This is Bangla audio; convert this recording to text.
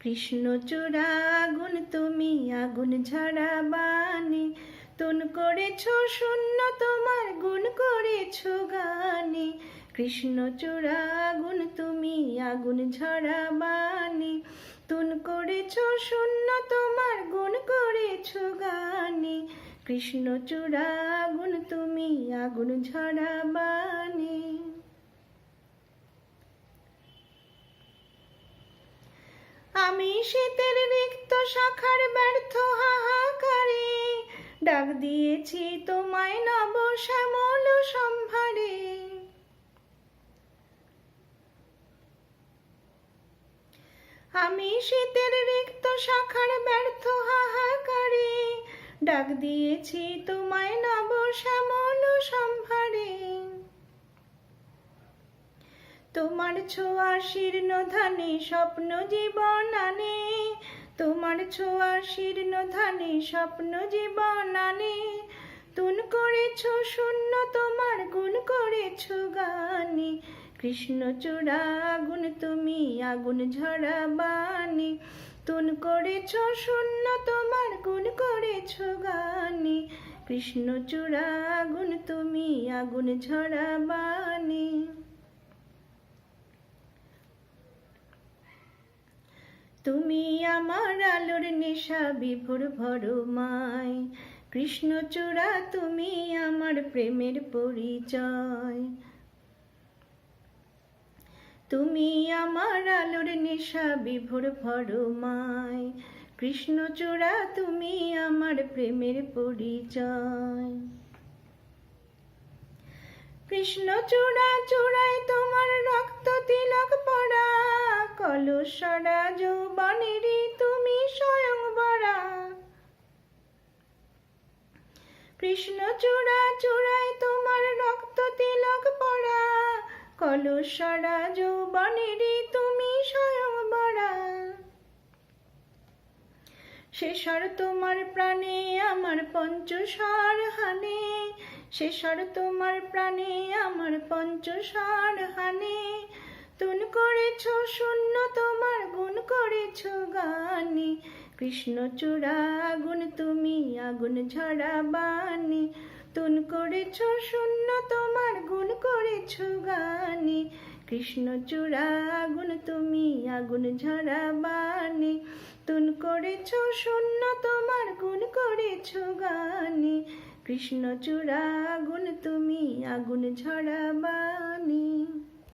কৃষ্ণ চূড়া আগুন, তুমি আগুন ঝরা বাণী। তুন করেছ শূন্য, তোমার গুণ করেছ গানে কৃষ্ণ চূড়া আগুন, তুমি আগুন ঝরা বাণী। তুন করেছ শূন্য, তোমার গুণ করেছ গানে কৃষ্ণ চূড়া আগুন, তুমি আগুন ঝরা বাণী। আমি শীতের রিক্ত শাখার ব্যর্থ হাহাকারে। ডাক দিয়েছি তোমায় নব শ্যামল সম্ভারে। আমি শীতের রিক্ত শাখার ব্যর্থ হাহাকারে। ডাক দিয়েছি তোমায় নব শ্যামল সম্ভারে। তোমার ছোঁয়া শীর্ণ ধানে স্বপ্ন জীবন আনে তোমার ছোঁয়া শীর্ণ ধানে স্বপ্ন জীবন আনে তুন করেছ শূন্য, তোমার গুণ করেছ গানে। কৃষ্ণ চূড়া আগুন, তুমি আগুন ঝরা বাণী। তুন করেছ শূন্য, তোমার গুণ করেছ গানে। কৃষ্ণ চূড়া আগুন, তুমি আগুন ঝরা বাণী। তুমি আমার আলোর নেশা বিভোর ভরমায়। কৃষ্ণচূড়া তুমি আমার প্রেমের পরিচয়। তুমি আমার আলোর নেশা বিভোর ভরমায়। কৃষ্ণচূড়া তুমি আমার প্রেমের পরিচয়। কৃষ্ণচূড়া চূড়ায় কৃষ্ণচূড়া চূড়ায় তোমার রক্ত তিলক পড়া। কলসরা যৌবনেরই তুমি স্বয়ং বরা শেষর তোমার প্রাণে আমার পঞ্চস্বর হানে। শেষর তোমার প্রাণে আমার পঞ্চস্বর হানে। তুন করেছ শূন্য, তোমার গুণ করেছ গানে। কৃষ্ণ চূড়া আগুন তুমি আগুন ঝরা বাণী। তুন করেছ শূন্য, তোমার গুণ করেছ গানে কৃষ্ণ চূড়া আগুন, তুমি আগুন ঝরা বাণী। তুন করেছ শূন্য, তোমার গুণ করেছ গানে কৃষ্ণ চূড়া আগুন, তুমি আগুন ঝরা বাণী।